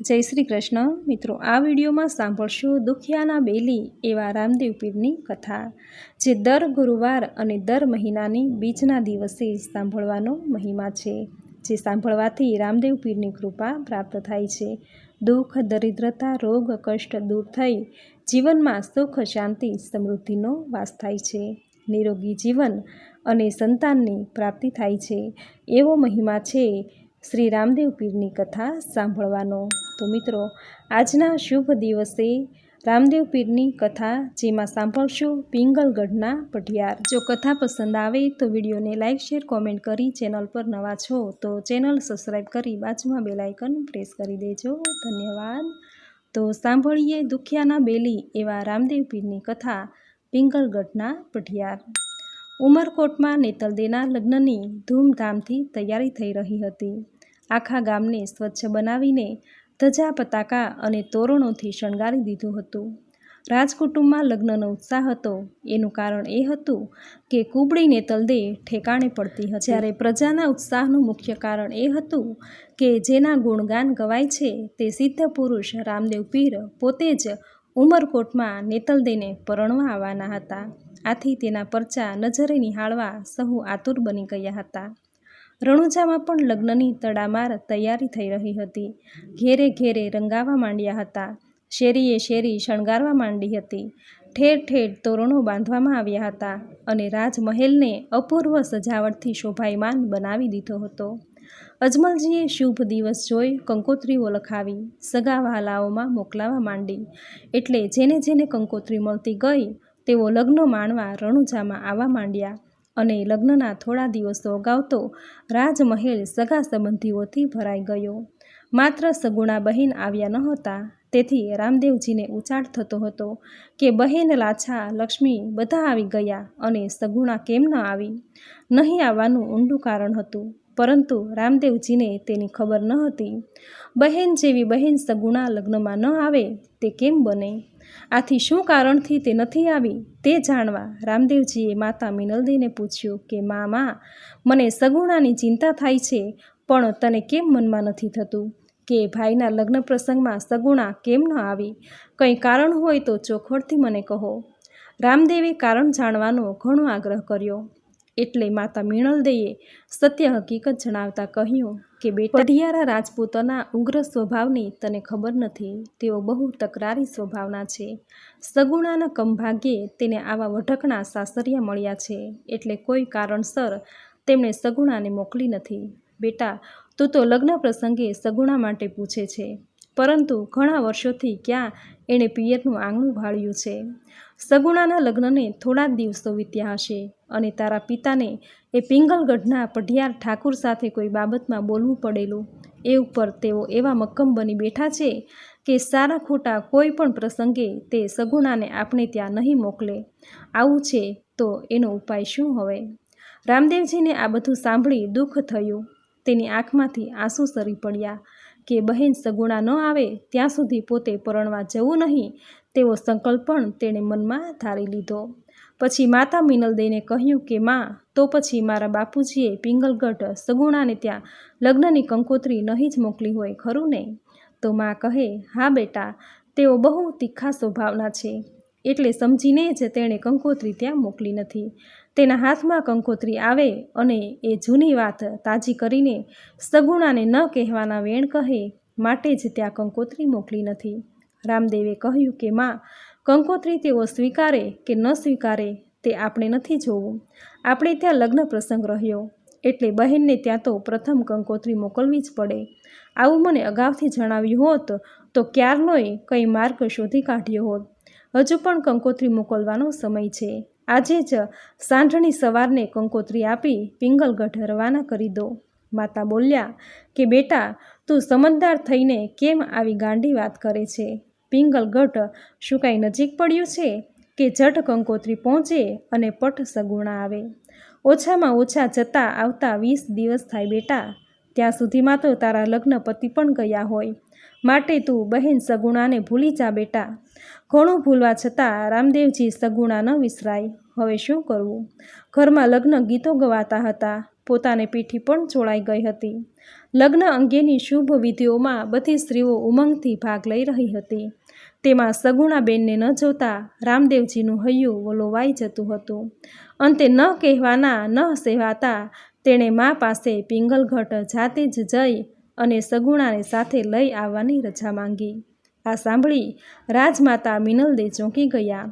જય શ્રી કૃષ્ણ. મિત્રો, આ વિડીયોમાં સાંભળશો દુખિયાના બેલી એવા રામદેવ પીરની કથા, જે દર ગુરુવાર અને દર મહિનાની બીજના દિવસે સાંભળવાનો મહિમા છે, જે સાંભળવાથી રામદેવ પીરની કૃપા પ્રાપ્ત થાય છે. દુઃખ, દરિદ્રતા, રોગ, કષ્ટ દૂર થઈ જીવનમાં સુખ, શાંતિ, સમૃદ્ધિનો વાસ થાય છે. નિરોગી જીવન અને સંતાનની પ્રાપ્તિ થાય છે. એવો મહિમા છે શ્રી રામદેવ પીરની કથા સાંભળવાનો. તો મિત્રો, આજના શુભ દિવસે રામદેવ પીરની કથા જેમાં સાંભળશું પિંગલગઢના પઢિયાર જો કથા પસંદ આવે તો વિડીયોને લાઇક શેર, કોમેન્ટ કરી ચેનલ પર નવા છો તો ચેનલ સબસ્ક્રાઈબ કરી બાજુમાં બેલાઇકન પ્રેસ કરી દેજો. ધન્યવાદ. તો સાંભળીએ દુખિયાના બેલી એવા રામદેવ પીરની કથા પિંગલગઢના પઢિયાર ઉમરકોટમાં નેતલદેના લગ્નની ધૂમધામથી તૈયારી થઈ રહી હતી. આખા ગામને સ્વચ્છ બનાવીને ધજા, પતાકા અને તોરણોથી શણગારી દીધું હતું. રાજકુટુંબમાં લગ્નનો ઉત્સાહ હતો. એનું કારણ એ હતું કે કુબડી નેતલદે ઠેકાણે પડતી હતી. જ્યારે પ્રજાના ઉત્સાહનું મુખ્ય કારણ એ હતું કે જેના ગુણગાન ગવાય છે તે સિદ્ધ પુરુષ રામદેવ પીર પોતે જ ઉમરકોટમાં નેતલદેને પરણવા આવવાના હતા. આથી તેના પરચા નજરે નિહાળવા સહુ આતુર બની ગયા હતા. રણુજામાં પણ લગ્નની તડામાર તૈયારી થઈ રહી હતી. ઘેરે ઘેરે રંગાવા માંડ્યા હતા. શેરીએ શેરી શણગારવા માંડી હતી. ઠેર ઠેર તોરણો બાંધવામાં આવ્યા હતા અને રાજમહેલને અપૂર્વ સજાવટથી શોભાયમાન બનાવી દીધો હતો. અજમલજીએ શુભ દિવસ જોઈ કંકોત્રીઓ લખાવી સગા વહાલાઓમાં મોકલાવા માંડી. એટલે જેને જેને કંકોત્રી મળતી ગઈ તેઓ લગ્ન માણવા રણુજામાં આવવા માંડ્યા અને લગ્નના થોડા દિવસો અગાઉ તો રાજમહેલ સગા સંબંધીઓથી ભરાઈ ગયો. માત્ર સગુણા બહેન આવ્યા નહોતા, તેથી રામદેવજીને ઉચાટ થતો હતો કે બહેન લાછા લક્ષ્મી બધા આવી ગયા અને સગુણા કેમ ન આવી? નહીં આવવાનું ઊંડું કારણ હતું, પરંતુ રામદેવજીને તેની ખબર ન હતી. બહેન જેવી બહેન સગુણા લગ્નમાં ન આવે તે કેમ બને? આથી શું કારણથી તે નથી આવી તે જાણવા રામદેવજીએ માતા મિનલદીને પૂછ્યું કે મા મા મને સગુણાની ચિંતા થાય છે, પણ તને કેમ મનમાં નથી થતું કે ભાઈના લગ્ન પ્રસંગમાં સગુણા કેમ ન આવી? કંઈ કારણ હોય તો ચોખવટથી મને કહો. રામદેવે કારણ જાણવાનો ઘણો આગ્રહ કર્યો. એટલે માતા મિણલદેએ સત્ય હકીકત જણાવતા કહ્યું કે બેટા પઢિયારા રાજપૂતોના ઉગ્ર સ્વભાવની તને ખબર નથી, તેઓ બહુ તકરારી સ્વભાવના છે. સગુણાના કમભાગ્યે તેને આવા વઢકણા સાસરિયા મળ્યા છે, એટલે કોઈ કારણસર તેમણે સગુણાને મોકલી નથી. બેટા, તું તો લગ્ન પ્રસંગે સગુણા માટે પૂછે છે, પરંતુ ઘણા વર્ષોથી ક્યાં એણે પિયરનું આંગણું ભાળ્યું છે. સગુણાના લગ્નને થોડા જ દિવસો વીત્યા હશે અને તારા પિતાને એ પિંગલગઢના પઢિયાર ઠાકુર સાથે કોઈ બાબતમાં બોલવું પડેલું. એ ઉપર તેઓ એવા મક્કમ બની બેઠા છે કે સારા ખોટા કોઈ પણ પ્રસંગે તે સગુણાને આપણે ત્યાં નહીં મોકલે. આવું છે તો એનો ઉપાય શું હવે? રામદેવજીને આ બધું સાંભળી દુઃખ થયું. તેની આંખમાંથી આંસુ સરી પડ્યા. કે બહેન સગુણા ન આવે, ત્યાં સુધી પોતે પરણવા જવું નહીં, તેવો સંકલ્પ પણ તેણે મનમાં ધારી લીધો. પછી માતા મિનલદેને કહ્યું કે, માં, તો પછી મારા બાપુજીએ પિંગલગઢ સગુણાને ત્યાં લગ્નની કંકોત્રી નહીં જ મોકલી હોય, ખરું ને? તો માં કહે, હા બેટા, તેઓ બહુ તીખા સ્વભાવના છે, એટલે સમજીને જ તેણે કંકોત્રી ત્યાં મોકલી નથી. તેના હાથમાં કંકોત્રી આવે અને એ જૂની વાત તાજી કરીને સગુણાને ન કહેવાના વેણ કહે, માટે જ ત્યાં કંકોત્રી મોકલી નથી. રામદેવે કહ્યું કે, માં, કંકોત્રી તેઓ સ્વીકારે કે ન સ્વીકારે તે આપણે નથી જોવું. આપણે ત્યાં લગ્ન પ્રસંગ રહ્યો. એટલે બહેનને ત્યાં તો પ્રથમ કંકોત્રી મોકલવી જ પડે. આવું મને અગાઉથી જણાવ્યું હોત તો ક્યારનોય કંઈ માર્ગ શોધી કાઢ્યો હોત. હજુ પણ કંકોત્રી મોકલવાનો સમય છે. આજે જ સાંઢણી સવારને કંકોત્રી આપી પિંગલગઢ રવાના કરી દો. માતા બોલ્યા કે, બેટા, તું સમજદાર થઈને કેમ આવી ગાંડી વાત કરે છે? પિંગલગઢ શું કાંઈ નજીક પડ્યું છે? કે જટ કંકોત્રી પહોંચે અને પટ સગુણા આવે? ઓછામાં ઓછા જતાં આવતા વીસ દિવસ થાય બેટા. ત્યાં સુધીમાં તો તારા લગ્ન પતિ પણ ગયા હોય. માટે તું બહેન સગુણાને ભૂલી જા બેટા. ઘણું ભૂલવા છતાં રામદેવજી સગુણા ન વિસરાય. હવે શું કરવું? ઘરમાં લગ્ન ગીતો ગવાતા હતા. પોતાને પીઠી પણ ચોળાઈ ગઈ હતી. લગ્ન અંગેની શુભ વિધિઓમાં બધી સ્ત્રીઓ ઉમંગથી ભાગ લઈ રહી હતી. તેમાં સગુણાબેનને ન જોતા રામદેવજીનું હૈયું વલોવાઈ જતું હતું. અંતે ન કહેવાના ન સહેવાતા તેણે મા પાસે પિંગલઘટ જાતે જ જઈ અને સગુણાને સાથે લઈ આવવાની રજા માંગી. આ સાંભળી રાજમાતા મિનલદે ચોંકી ગયા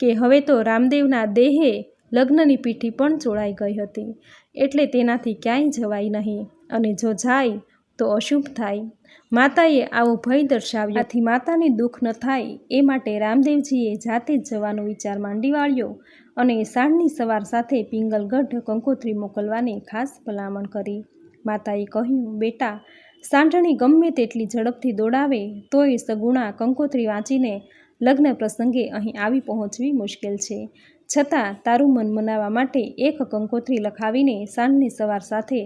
કે હવે તો રામદેવના દેહે લગ્નની પીઠી પણ ચોળાઈ ગઈ હતી, એટલે તેનાથી ક્યાંય જવાય નહીં અને જો જાય તો અશુભ થાય. માતાએ આવો ભય દર્શાવ્યો. આથી માતાને દુઃખ ન થાય એ માટે રામદેવજીએ જાતે જ જવાનો વિચાર માંડી વાળ્યો અને સાંજની સવાર સાથે પિંગલગઢ કંકોત્રી મોકલવાની ખાસ ભલામણ કરી. માતાએ કહ્યું, બેટા સાંઢણી ગમે તેટલી ઝડપથી દોડાવે, તોય સગુણા કંકોત્રી વાંચીને લગ્ન પ્રસંગે અહીં આવી પહોંચવી મુશ્કેલ છે. છતાં તારું મન મનાવવા માટે એક કંકોત્રી લખાવીને સાંજની સવાર સાથે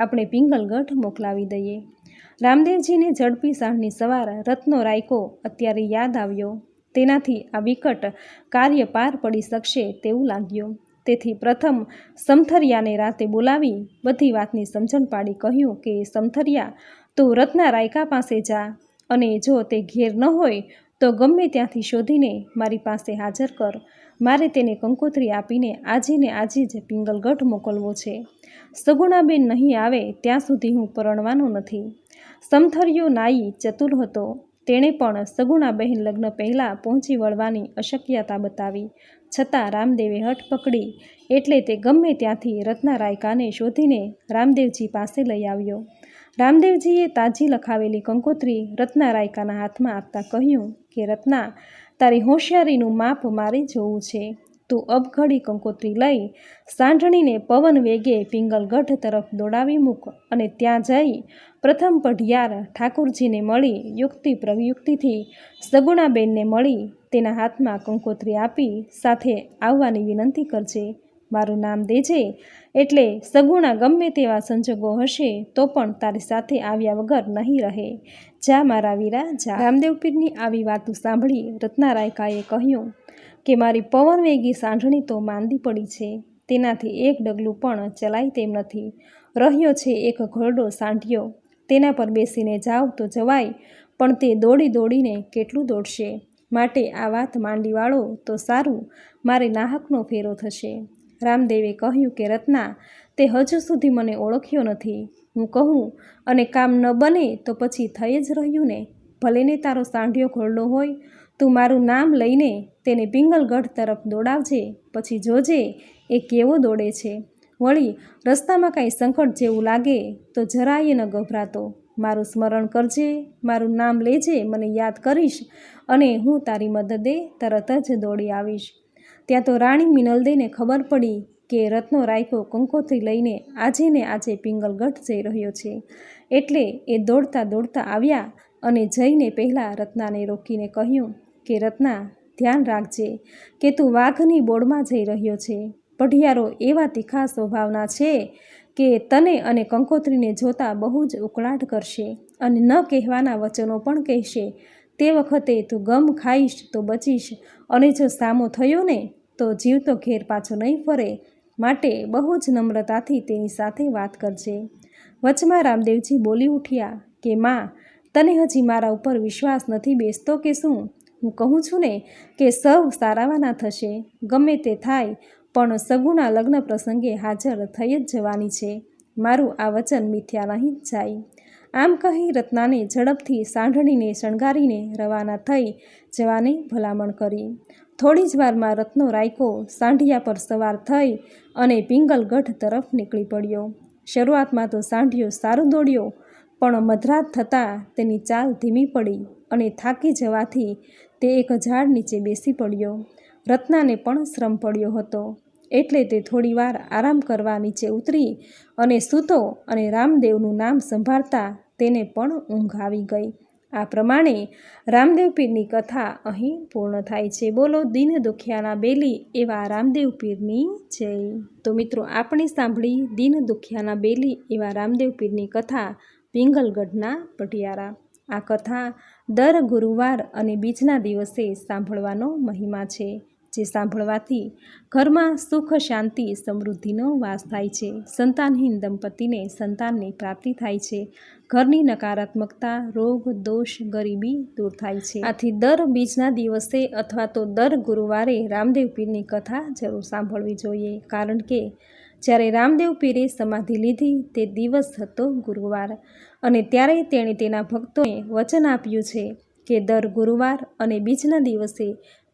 આપણે પિંગલગઢ મોકલાવી દઈએ. રામદેવજીને ઝડપી સાંજની સવાર રત્નો રાયકો અત્યારે યાદ આવ્યો. તેનાથી આ વિકટ કાર્ય પાર પડી શકશે તેવું લાગ્યું. તેથી પ્રથમ સમથરિયાને રાતે બોલાવી બધી વાતની સમજણ પાડી કહ્યું કે, સમથરિયા, તું રત્ના રાયકા પાસે જા અને જો તે ઘેર ન હોય તો ગમે ત્યાંથી શોધીને મારી પાસે હાજર કર. મારે તેને કંકોત્રી આપીને આજીને આજે જ પિંગલગઢ મોકલવો છે. સગુણાબેન નહીં આવે ત્યાં સુધી હું પરણવાનો નથી. સમથરિયો નાઈ ચતુર હતો. તેણે પણ સગુણાબહેન લગ્ન પહેલાં પહોંચી વળવાની અશક્યતા બતાવી. છતાં રામદેવે હઠ પકડી એટલે તે ગમે ત્યાંથી રત્ના રાયકાને શોધીને રામદેવજી પાસે લઈ આવ્યો. રામદેવજીએ તાજી લખાવેલી કંકોત્રી રત્ના રાયકાના હાથમાં આપતા કહ્યું કે, રત્ના, તારી હોશિયારીનું માપ મારે જોવું છે. તું અબઘડી કંકોત્રી લઈ સાંઢણીને પવન વેગે પિંગલગઢ તરફ દોડાવી મૂક અને ત્યાં જઈ પ્રથમ પઢિયાર ઠાકુરજીને મળી યુક્તિ પ્રયુક્તિથી સગુણાબેનને મળી તેના હાથમાં કંકોત્રી આપી સાથે આવવાની વિનંતી કરજે. મારું નામ દેજે. એટલે સગુણા ગમે તેવા સંજોગો હશે તો પણ તારી સાથે આવ્યા વગર નહીં રહે. જા મારા વીરા, જા. રામદેવપીરની આવી વાતો સાંભળી રત્નારાયકાએ કહ્યું કે, મારી પવનવેગી સાંઢણી તો માંદી પડી છે. તેનાથી એક ડગલું પણ ચલાય તેમ નથી. રહ્યો છે એક ઘરડો સાંઢ્યો. તેના પર બેસીને જાવ તો જવાય, પણ તે દોડી દોડીને કેટલું દોડશે? માટે આ વાત માંડી વાળો તો સારું, મારે નાહકનો ફેરો થશે. રામદેવે કહ્યું કે, રત્ના, તે હજુ સુધી મને ઓળખ્યો નથી. હું કહું, અને કામ ન બને તો પછી થઈ જ રહ્યું ને? ભલે ને તારો સાંઢિયો ઘોરડો હોય, તું મારું નામ લઈને તેને પિંગલગઢ તરફ દોડાવજે, પછી જોજે એ કેવો દોડે છે. વળી રસ્તામાં કાંઈ સંકટ જેવું લાગે તો જરાય ન ગભરાતો. મારું સ્મરણ કરજે, મારું નામ લેજે, મને યાદ કરીશ અને હું તારી મદદે તરત જ દોડી આવીશ. ત્યાં તો રાણી મિનલદેને ખબર પડી કે રત્નો રાયકો કંકોત્રી લઈને આજે ને આજે પિંગલગઢ જઈ રહ્યો છે. એટલે એ દોડતા દોડતા આવ્યા અને જઈને પહેલાં રત્નાને રોકીને કહ્યું કે, રત્ના, ધ્યાન રાખજે કે તું વાઘની બોળમાં જઈ રહ્યો છે. પઢિયારો એવા તીખા સ્વભાવના છે કે તને અને કંકોત્રીને જોતા બહુ જ ઉકળાટ કરશે અને ન કહેવાના વચનો પણ કહેશે. તે વખતે તું ગમ ખાઈશ તો બચીશ. અને જો સામો થયો ને, તો જીવ તો ઘેર પાછો નહીં ફરે. માટે બહુ જ નમ્રતાથી તેની સાથે વાત કરજે. વચમાં રામદેવજી બોલી ઉઠ્યા કે, માં, તને હજી મારા ઉપર વિશ્વાસ નથી બેસતો કે શું? હું કહું છું ને કે સૌ સારાવાના થશે. ગમે તે થાય પણ સગુણા લગ્ન પ્રસંગે હાજર થઈ જ જવાની છે. મારું આ વચન મિથ્યા નહીં જાય. આમ કહી રત્નાને ઝડપથી સાંઢણીને શણગારીને રવાના થઈ જવાની ભલામણ કરી. થોડી જ વારમાં રત્નો રાયકો સાંઢિયા પર સવાર થઈ અને પિંગલગઢ તરફ નીકળી પડ્યો. શરૂઆતમાં તો સાંઢિયો સારું દોડ્યો, પણ મધરાત થતાં તેની ચાલ ધીમી પડી અને થાકી જવાથી તે એક ઝાડ નીચે બેસી પડ્યો. રત્નાને પણ શ્રમ પડ્યો હતો. એટલે તે થોડીવાર આરામ કરવા નીચે ઉતરી અને સૂતો અને રામદેવનું નામ સંભાળતા તેને પણ ઊંઘ આવી ગઈ. આ પ્રમાણે રામદેવ પીરની કથા અહીં પૂર્ણ થાય છે. બોલો, દિન દુખિયાના બેલી એવા રામદેવ પીરની જય. તો મિત્રો, આપણે સાંભળી દિન દુખિયાના બેલી એવા રામદેવ પીરની કથા પિંગલગઢના પટિયારા. આ કથા દર ગુરુવાર અને બીજના દિવસે સાંભળવાનો મહિમા છે. જે સાંભળવાથી ઘરમાં સુખ, શાંતિ, સમૃદ્ધિનો વાસ થાય છે. સંતાનહીન દંપતીને સંતાનની પ્રાપ્તિ થાય છે. ઘરની નકારાત્મકતા, રોગ, દોષ, ગરીબી દૂર થાય છે. આથી દર બીજના દિવસે અથવા તો દર ગુરુવારે રામદેવ પીરની કથા જરૂર સાંભળવી જોઈએ. કારણ કે જ્યારે રામદેવ પીરે સમાધિ લીધી તે દિવસ હતો ગુરુવાર અને ત્યારે તેણે તેના ભક્તોને વચન આપ્યું છે કે દર ગુરુવાર અને બીજના દિવસે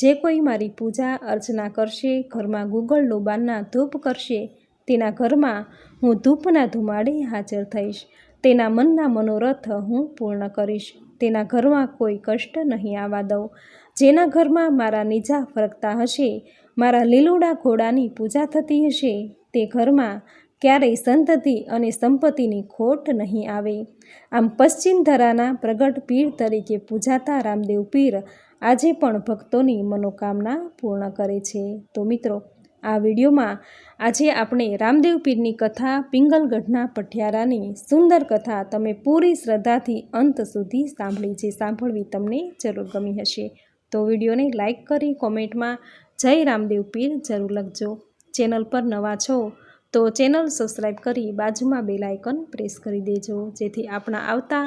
જે કોઈ મારી પૂજા અર્ચના કરશે, ઘરમાં ગુગળ લોબાનના ધૂપ કરશે, તેના ઘરમાં હું ધૂપના ધુમાડે હાજર થઈશ. તેના મનના મનોરથ હું પૂર્ણ કરીશ. તેના ઘરમાં કોઈ કષ્ટ નહીં આવવા દઉં. જેના ઘરમાં મારા નીજા ફરકતા હશે, મારા લીલુડા ઘોડાની પૂજા થતી હશે, તે ઘરમાં ક્યારેય સંતતિ અને સંપત્તિની ખોટ નહીં આવે. આમ પશ્ચિમ ધરાના પ્રગટ પીર તરીકે પૂજાતા રામદેવ પીર આજે પણ ભક્તોની મનોકામના પૂર્ણ કરે છે. તો મિત્રો, આ વિડીયોમાં આજે આપણે રામદેવ પીરની કથા પિંગલગઢના પઠિયારાની સુંદર કથા તમે પૂરી શ્રદ્ધાથી અંત સુધી સાંભળી છે સાંભળવી તમને જરૂર ગમી હશે. તો વિડીયોને લાઈક કરી કોમેન્ટમાં જય રામદેવ પીર જરૂર લખજો. ચેનલ પર નવા છો તો ચેનલ સબસ્ક્રાઈબ કરી બાજુમાં બેલ પ્રેસ કરી દેજો, જેથી આપણા આવતા